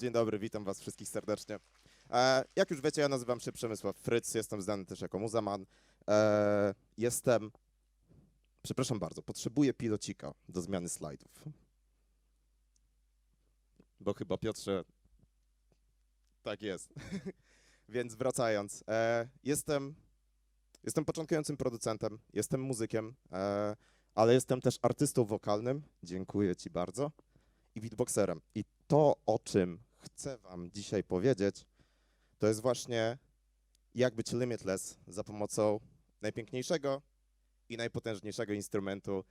Dzień dobry, witam was wszystkich serdecznie. E, jak już wiecie, ja nazywam się Przemysław Fryc, jestem znany też jako muzaman. E, jestem, przepraszam bardzo, potrzebuję pilocika do zmiany slajdów. Bo chyba Piotrze, tak jest. Więc wracając, e, jestem, jestem początkującym producentem, jestem muzykiem, ale jestem też artystą wokalnym, dziękuję ci bardzo, i beatboxerem. I to, o czym chcę Wam dzisiaj powiedzieć, to jest właśnie jak być limitless za pomocą najpiękniejszego i najpotężniejszego instrumentu,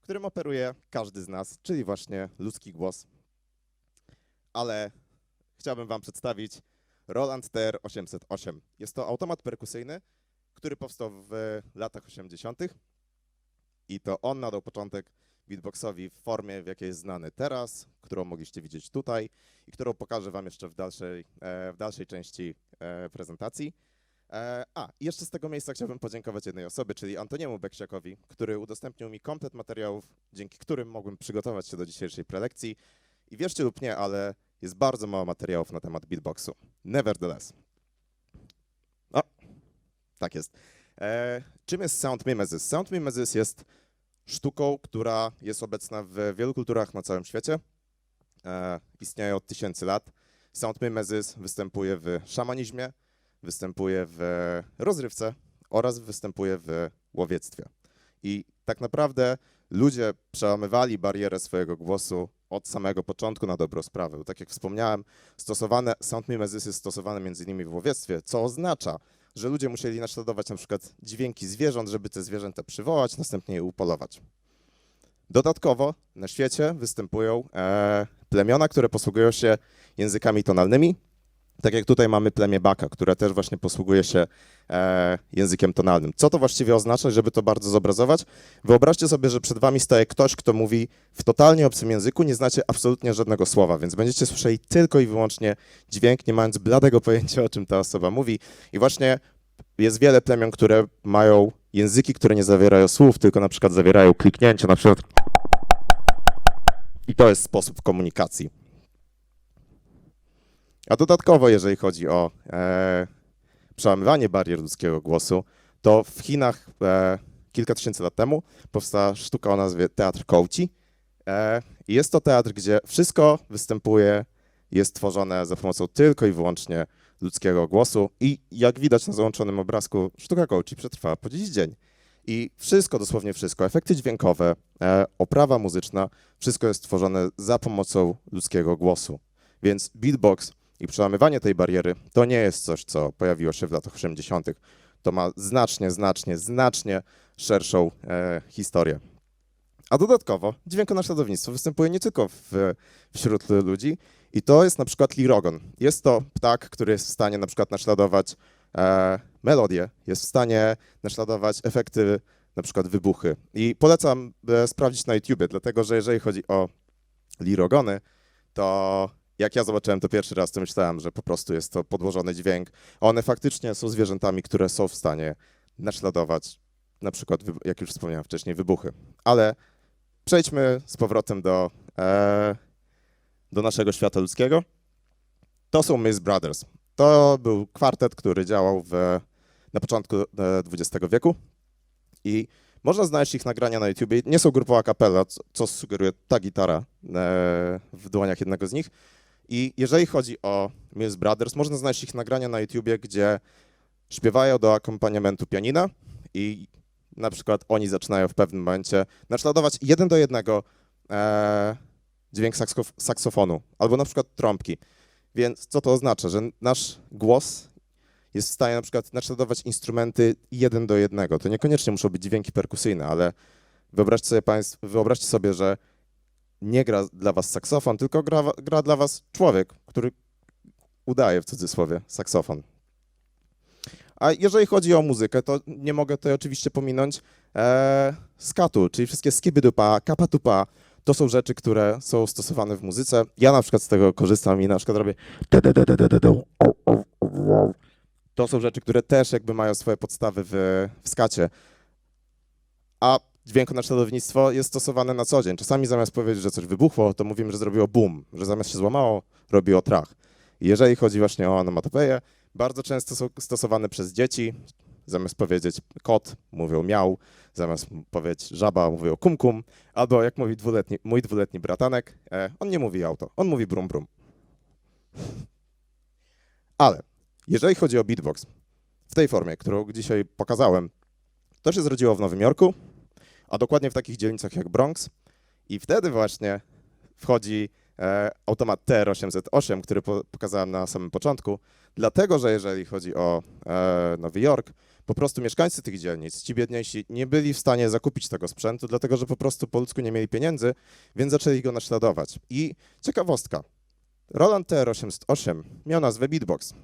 którym operuje każdy z nas, czyli właśnie ludzki głos. Ale chciałbym Wam przedstawić Roland TR 808. Jest to automat perkusyjny, który powstał w latach 80. I to on nadał początek beatboxowi w formie, w jakiej jest znany teraz, którą mogliście widzieć tutaj i którą pokażę Wam jeszcze w dalszej, e, w dalszej części e, prezentacji. E, A, jeszcze z tego miejsca chciałbym podziękować jednej osobie, czyli Antoniemu Beksiakowi, który udostępnił mi komplet materiałów, dzięki którym mogłem przygotować się do dzisiejszej prelekcji. I wierzcie lub nie, ale jest bardzo mało materiałów na temat beatboxu. Nevertheless. O, tak jest. E, czym jest Sound Mimesis? Sound Mimesis jest sztuką, która jest obecna w wielu kulturach na całym świecie. E, istnieje od tysięcy lat. Sound mimesis występuje w szamanizmie, występuje w rozrywce oraz występuje w łowiectwie. I tak naprawdę ludzie przełamywali barierę swojego głosu od samego początku na dobrą sprawę. Tak jak wspomniałem, stosowane, sound mimesis jest stosowane między innymi w łowiectwie, co oznacza, że ludzie musieli naśladować na przykład dźwięki zwierząt, żeby te zwierzęta przywołać, następnie je upolować. Dodatkowo na świecie występują e, plemiona, które posługują się językami tonalnymi. Tak jak tutaj mamy plemię Baka, które też właśnie posługuje się e, językiem tonalnym. Co to właściwie oznacza, żeby to bardzo zobrazować? Wyobraźcie sobie, że przed wami staje ktoś, kto mówi w totalnie obcym języku, nie znacie absolutnie żadnego słowa, więc będziecie słyszeli tylko i wyłącznie dźwięk, nie mając bladego pojęcia, o czym ta osoba mówi. I właśnie jest wiele plemion, które mają języki, które nie zawierają słów, tylko na przykład zawierają kliknięcie, na przykład i to jest sposób komunikacji. A dodatkowo, jeżeli chodzi o e, przełamywanie barier ludzkiego głosu, to w Chinach e, kilka tysięcy lat temu powstała sztuka o nazwie Teatr Kołci. E, jest to teatr, gdzie wszystko występuje, jest tworzone za pomocą tylko i wyłącznie ludzkiego głosu i jak widać na załączonym obrazku, sztuka Kołci przetrwała po dziś dzień. I wszystko, dosłownie wszystko, efekty dźwiękowe, e, oprawa muzyczna, wszystko jest tworzone za pomocą ludzkiego głosu. Więc beatbox i przełamywanie tej bariery to nie jest coś, co pojawiło się w latach 80. To ma znacznie, znacznie, znacznie szerszą e, historię. A dodatkowo dźwiękonaśladownictwo występuje nie tylko w, wśród ludzi i to jest na przykład lirogon. Jest to ptak, który jest w stanie na przykład naśladować e, melodię, jest w stanie naśladować efekty, na przykład wybuchy. I polecam e, sprawdzić na YouTubie, dlatego że jeżeli chodzi o lirogony, to jak ja zobaczyłem to pierwszy raz, to myślałem, że po prostu jest to podłożony dźwięk. One faktycznie są zwierzętami, które są w stanie naśladować na przykład, jak już wspomniałem wcześniej, wybuchy. Ale przejdźmy z powrotem do, e, do naszego świata ludzkiego. To są Miss Brothers. To był kwartet, który działał w, na początku e, XX wieku i można znaleźć ich nagrania na YouTubie. Nie są grupą a cappella, co, co sugeruje ta gitara e, w dłoniach jednego z nich. I jeżeli chodzi o Mills Brothers, można znaleźć ich nagrania na YouTubie, gdzie śpiewają do akompaniamentu pianina i na przykład oni zaczynają w pewnym momencie naśladować jeden do jednego e, dźwięk saksof- saksofonu albo na przykład trąbki. Więc co to oznacza? Że nasz głos jest w stanie na przykład naśladować instrumenty jeden do jednego. To niekoniecznie muszą być dźwięki perkusyjne, ale wyobraźcie sobie, państw, wyobraźcie sobie że nie gra dla was saksofon, tylko gra, gra dla was człowiek, który udaje w cudzysłowie saksofon. A jeżeli chodzi o muzykę, to nie mogę tutaj oczywiście pominąć e, skatu, czyli wszystkie skibidupa, kapatupa. To są rzeczy, które są stosowane w muzyce. Ja na przykład z tego korzystam i na przykład robię to są rzeczy, które też jakby mają swoje podstawy w, w skacie. A dźwiękonaśladownictwo jest stosowane na co dzień. Czasami zamiast powiedzieć, że coś wybuchło, to mówimy, że zrobiło boom, że zamiast się złamało, robiło trach. Jeżeli chodzi właśnie o onomatopeję, bardzo często są stosowane przez dzieci. Zamiast powiedzieć kot, mówią miał, zamiast powiedzieć żaba, mówią kum kum, albo jak mówi dwuletni, mój dwuletni bratanek, e, on nie mówi auto, on mówi brum brum. Ale jeżeli chodzi o beatbox, w tej formie, którą dzisiaj pokazałem, to się zrodziło w Nowym Jorku, a dokładnie w takich dzielnicach jak Bronx. I wtedy właśnie wchodzi e, automat TR-808, który po, pokazałem na samym początku, dlatego że jeżeli chodzi o e, Nowy Jork, po prostu mieszkańcy tych dzielnic, ci biedniejsi, nie byli w stanie zakupić tego sprzętu, dlatego że po prostu po ludzku nie mieli pieniędzy, więc zaczęli go naśladować. I ciekawostka, Roland TR-808 miał nazwę Beatbox.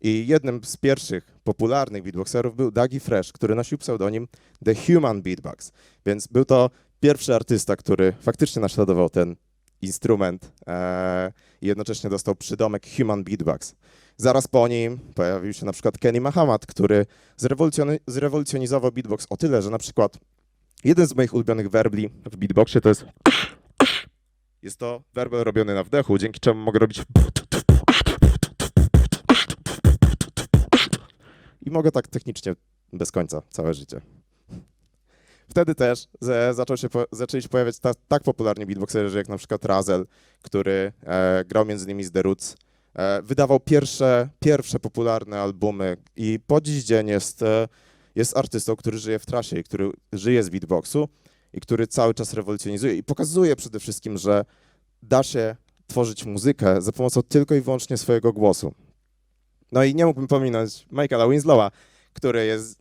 I jednym z pierwszych popularnych beatboxerów był Dougie Fresh, który nosił pseudonim The Human Beatbox. Więc był to pierwszy artysta, który faktycznie naśladował ten instrument e, i jednocześnie dostał przydomek Human Beatbox. Zaraz po nim pojawił się na przykład Kenny Mahamat, który zrewolucjoni- zrewolucjonizował beatbox o tyle, że na przykład jeden z moich ulubionych werbli w beatboxie to jest jest to werbel robiony na wdechu, dzięki czemu mogę robić i mogę tak technicznie bez końca całe życie. Wtedy też zaczął się zaczęli się pojawiać ta, tak popularni beatboxerzy jak na przykład Razel, który e, grał między innymi z The Roots. E, wydawał pierwsze, pierwsze popularne albumy i po dziś dzień jest, e, jest artystą, który żyje w trasie i który żyje z beatboxu i który cały czas rewolucjonizuje i pokazuje przede wszystkim, że da się tworzyć muzykę za pomocą tylko i wyłącznie swojego głosu. No i nie mógłbym pominąć Michaela Winslowa, który jest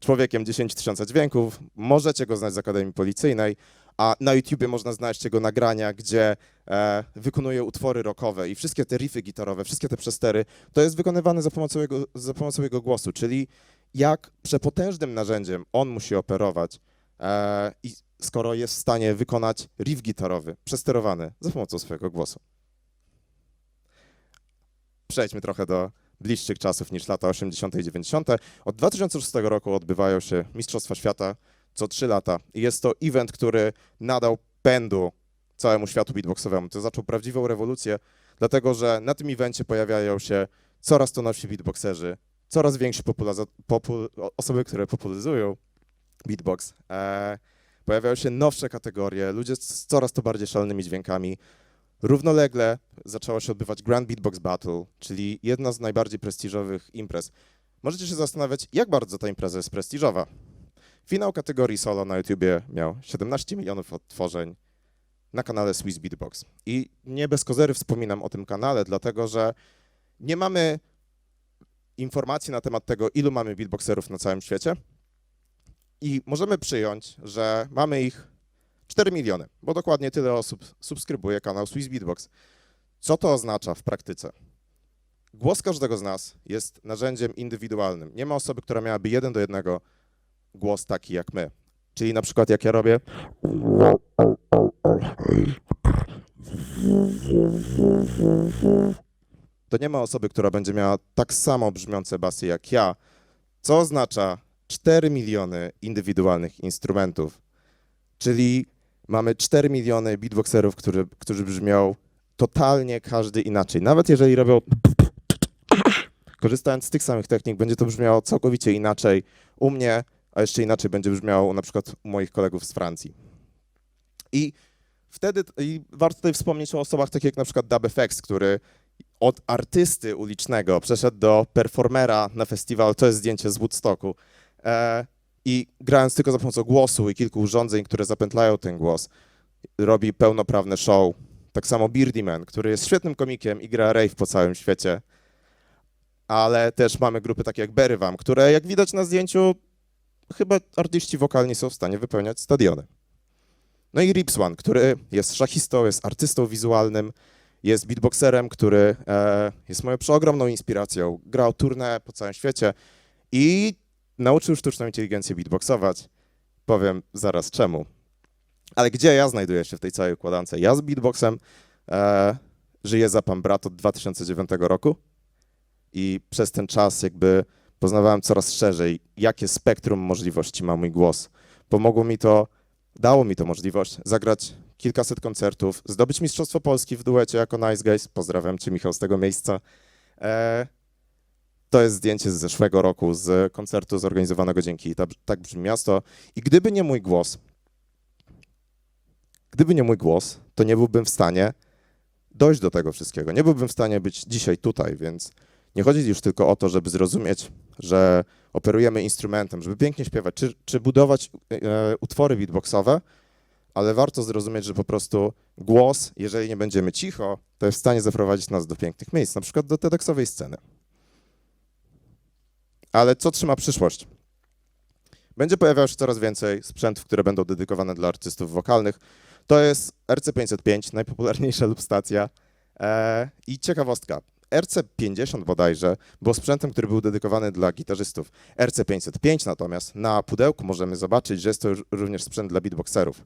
człowiekiem 10 tysięcy dźwięków. Możecie go znać z Akademii Policyjnej, a na YouTubie można znaleźć jego nagrania, gdzie e, wykonuje utwory rockowe i wszystkie te riffy gitarowe, wszystkie te przestery, to jest wykonywane za pomocą jego, za pomocą jego głosu, czyli jak przepotężnym narzędziem on musi operować e, i skoro jest w stanie wykonać riff gitarowy, przesterowany za pomocą swojego głosu. Przejdźmy trochę do bliższych czasów niż lata 80. i 90. Od 2006 roku odbywają się Mistrzostwa Świata co 3 lata i jest to event, który nadał pędu całemu światu beatboxowemu. To zaczął prawdziwą rewolucję, dlatego że na tym evencie pojawiają się coraz to nowsi beatboxerzy, coraz większe osoby, które popularyzują beatbox. E, pojawiają się nowsze kategorie, ludzie z coraz to bardziej szalonymi dźwiękami. Równolegle zaczęło się odbywać Grand Beatbox Battle, czyli jedna z najbardziej prestiżowych imprez. Możecie się zastanawiać, jak bardzo ta impreza jest prestiżowa. Finał kategorii solo na YouTubie miał 17 milionów odtworzeń na kanale Swiss Beatbox. I nie bez kozery wspominam o tym kanale, dlatego że nie mamy informacji na temat tego, ilu mamy beatboxerów na całym świecie. I możemy przyjąć, że mamy ich 4 miliony, bo dokładnie tyle osób subskrybuje kanał Swiss Beatbox. Co to oznacza w praktyce? Głos każdego z nas jest narzędziem indywidualnym. Nie ma osoby, która miałaby jeden do jednego głos taki jak my. Czyli na przykład jak ja robię, to nie ma osoby, która będzie miała tak samo brzmiące basy jak ja, co oznacza 4 miliony indywidualnych instrumentów. Czyli mamy 4 miliony beatboxerów, którzy, którzy brzmią totalnie każdy inaczej. Nawet jeżeli robią korzystając z tych samych technik, będzie to brzmiało całkowicie inaczej u mnie, a jeszcze inaczej będzie brzmiało na przykład u moich kolegów z Francji. I wtedy i warto tutaj wspomnieć o osobach takich jak na przykład Dub FX, który od artysty ulicznego przeszedł do performera na festiwal, to jest zdjęcie z Woodstocku, e, i grając tylko za pomocą głosu i kilku urządzeń, które zapętlają ten głos, robi pełnoprawne show. Tak samo Beardy Man, który jest świetnym komikiem i gra rave po całym świecie. Ale też mamy grupy takie jak Berywam, które jak widać na zdjęciu, chyba artyści wokalni są w stanie wypełniać stadiony. No i Rips One, który jest szachistą, jest artystą wizualnym, jest beatboxerem, który e, jest moją przeogromną inspiracją. Grał turnę po całym świecie i nauczył sztuczną inteligencję beatboxować. Powiem zaraz czemu. Ale gdzie ja znajduję się w tej całej układance? Ja z beatboxem e, żyję za pan brat od 2009 roku i przez ten czas jakby poznawałem coraz szerzej, jakie spektrum możliwości ma mój głos. pomogło mi to, dało mi to możliwość zagrać kilkaset koncertów, zdobyć Mistrzostwo Polski w duecie jako Nice Guys. Pozdrawiam Cię, Michał, z tego miejsca. E, to jest zdjęcie z zeszłego roku, z koncertu zorganizowanego dzięki Tak, brzmi miasto. I gdyby nie mój głos, gdyby nie mój głos, to nie byłbym w stanie dojść do tego wszystkiego. Nie byłbym w stanie być dzisiaj tutaj, więc nie chodzi już tylko o to, żeby zrozumieć, że operujemy instrumentem, żeby pięknie śpiewać, czy, czy budować e, utwory beatboxowe, ale warto zrozumieć, że po prostu głos, jeżeli nie będziemy cicho, to jest w stanie zaprowadzić nas do pięknych miejsc, na przykład do TEDxowej sceny. Ale co trzyma przyszłość? Będzie pojawiało się coraz więcej sprzętów, które będą dedykowane dla artystów wokalnych. To jest RC505, najpopularniejsza lub stacja. E, I ciekawostka, RC50 bodajże był sprzętem, który był dedykowany dla gitarzystów. RC505 natomiast na pudełku możemy zobaczyć, że jest to również sprzęt dla beatboxerów.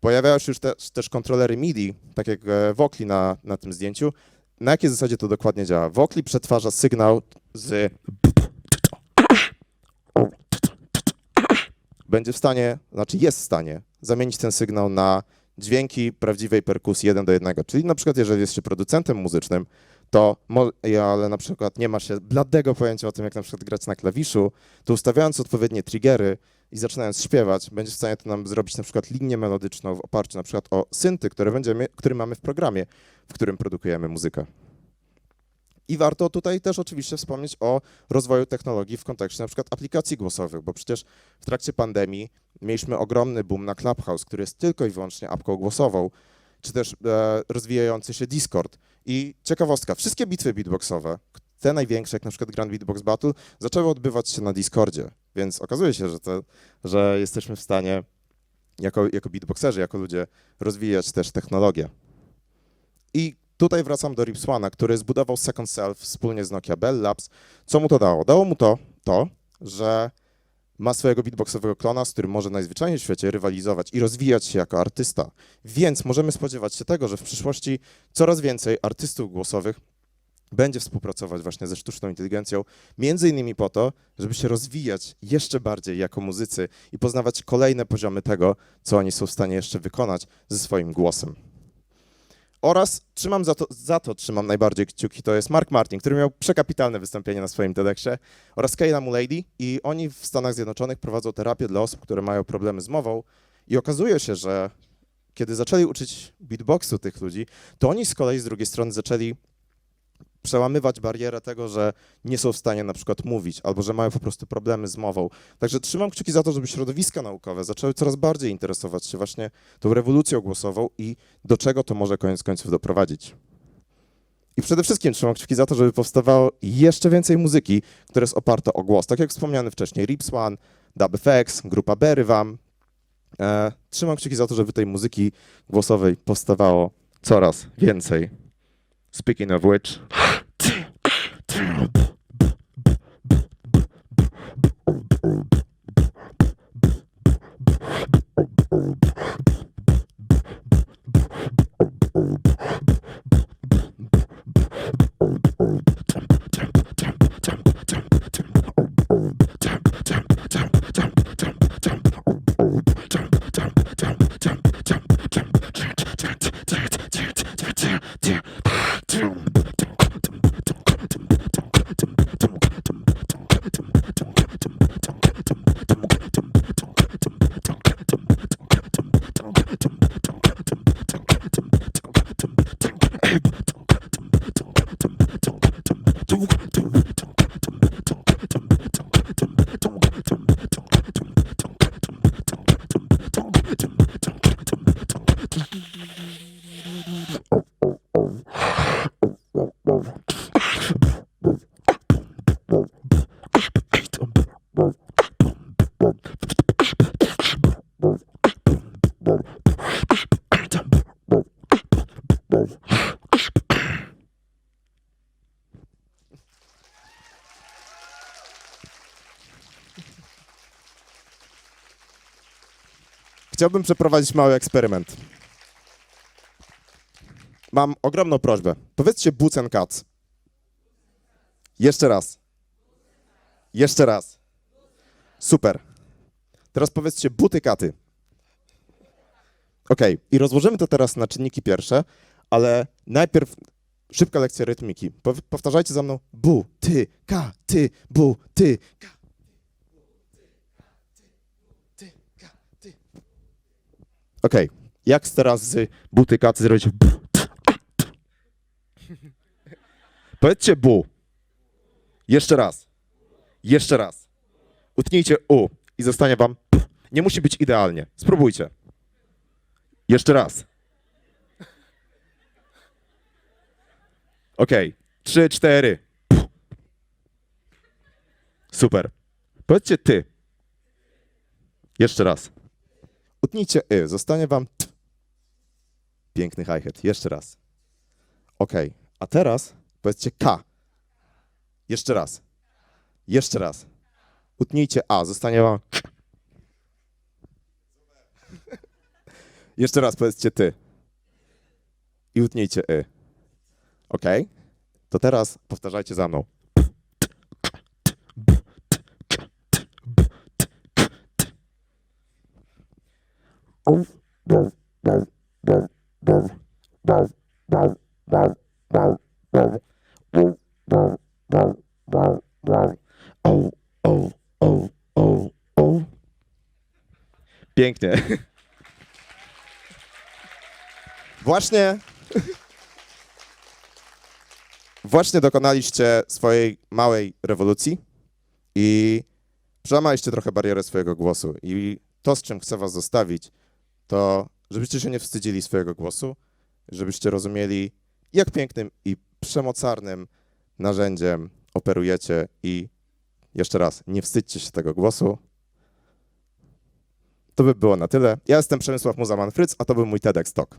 Pojawiają się już też, też kontrolery MIDI, tak jak e, Wokli na, na tym zdjęciu. Na jakiej zasadzie to dokładnie działa? Wokli przetwarza sygnał z będzie w stanie, znaczy jest w stanie zamienić ten sygnał na dźwięki prawdziwej perkusji 1 do 1. Czyli na przykład, jeżeli jest się producentem muzycznym, to, ale na przykład nie ma się bladego pojęcia o tym, jak na przykład grać na klawiszu, to ustawiając odpowiednie triggery i zaczynając śpiewać, będzie w stanie to nam zrobić na przykład linię melodyczną w oparciu na przykład o synty, które, będziemy, które mamy w programie, w którym produkujemy muzykę. I warto tutaj też oczywiście wspomnieć o rozwoju technologii w kontekście na przykład aplikacji głosowych, bo przecież w trakcie pandemii mieliśmy ogromny boom na Clubhouse, który jest tylko i wyłącznie apką głosową, czy też e, rozwijający się Discord. I ciekawostka, wszystkie bitwy beatboxowe, te największe, jak na przykład Grand Beatbox Battle, zaczęły odbywać się na Discordzie, więc okazuje się, że, że jesteśmy w stanie jako, jako beatboxerzy, jako ludzie rozwijać też technologię. I tutaj wracam do Ripswana, który zbudował Second Self wspólnie z Nokia Bell Labs. Co mu to dało? Dało mu to, to że ma swojego beatboxowego klona, z którym może najzwyczajniej w świecie rywalizować i rozwijać się jako artysta. Więc możemy spodziewać się tego, że w przyszłości coraz więcej artystów głosowych będzie współpracować właśnie ze sztuczną inteligencją, między innymi po to, żeby się rozwijać jeszcze bardziej jako muzycy i poznawać kolejne poziomy tego, co oni są w stanie jeszcze wykonać ze swoim głosem. Oraz trzymam za to, za to trzymam najbardziej kciuki, to jest Mark Martin, który miał przekapitalne wystąpienie na swoim TEDxie oraz Kayla Mulady i oni w Stanach Zjednoczonych prowadzą terapię dla osób, które mają problemy z mową i okazuje się, że kiedy zaczęli uczyć beatboxu tych ludzi, to oni z kolei z drugiej strony zaczęli przełamywać barierę tego, że nie są w stanie na przykład mówić, albo że mają po prostu problemy z mową. Także trzymam kciuki za to, żeby środowiska naukowe zaczęły coraz bardziej interesować się właśnie tą rewolucją głosową i do czego to może koniec końców doprowadzić. I przede wszystkim trzymam kciuki za to, żeby powstawało jeszcze więcej muzyki, która jest oparta o głos. Tak jak wspomniany wcześniej, Rips One, Dub FX, grupa Berywam. E, trzymam kciuki za to, żeby tej muzyki głosowej powstawało coraz więcej. Speaking of which, chciałbym przeprowadzić mały eksperyment. Mam ogromną prośbę. Powiedzcie Boots and. Jeszcze raz. Jeszcze raz. Super. Teraz powiedzcie buty katy. Okej, i rozłożymy to teraz na czynniki pierwsze, ale najpierw szybka lekcja rytmiki. Pow- powtarzajcie za mną bu, ty, ka, ty, bu, ty, ka. Okej, jak teraz z buty katy zrobić. Powiedzcie bu. Jeszcze raz. Jeszcze raz. Utnijcie u i zostanie wam. Nie musi być idealnie. Spróbujcie. Jeszcze raz. Okej. Trzy, cztery. Super. Powiedzcie ty. Jeszcze raz. Utnijcie y. Zostanie wam t. Piękny hi-hat. Jeszcze raz. Okej. A teraz powiedzcie k. Jeszcze raz. Jeszcze raz. Utnijcie A, zostanie wam. Jeszcze raz powiedzcie ty. I utnijcie y. Ok? To teraz powtarzajcie za mną. Pięknie. Właśnie. Właśnie dokonaliście swojej małej rewolucji i przełamaliście trochę barierę swojego głosu. I to, z czym chcę was zostawić, to żebyście się nie wstydzili swojego głosu, żebyście rozumieli, jak pięknym i przemocarnym narzędziem operujecie i jeszcze raz, nie wstydźcie się tego głosu. To by było na tyle. Ja jestem Przemysław Muzaman-Fryc, a to był mój TEDx Talk.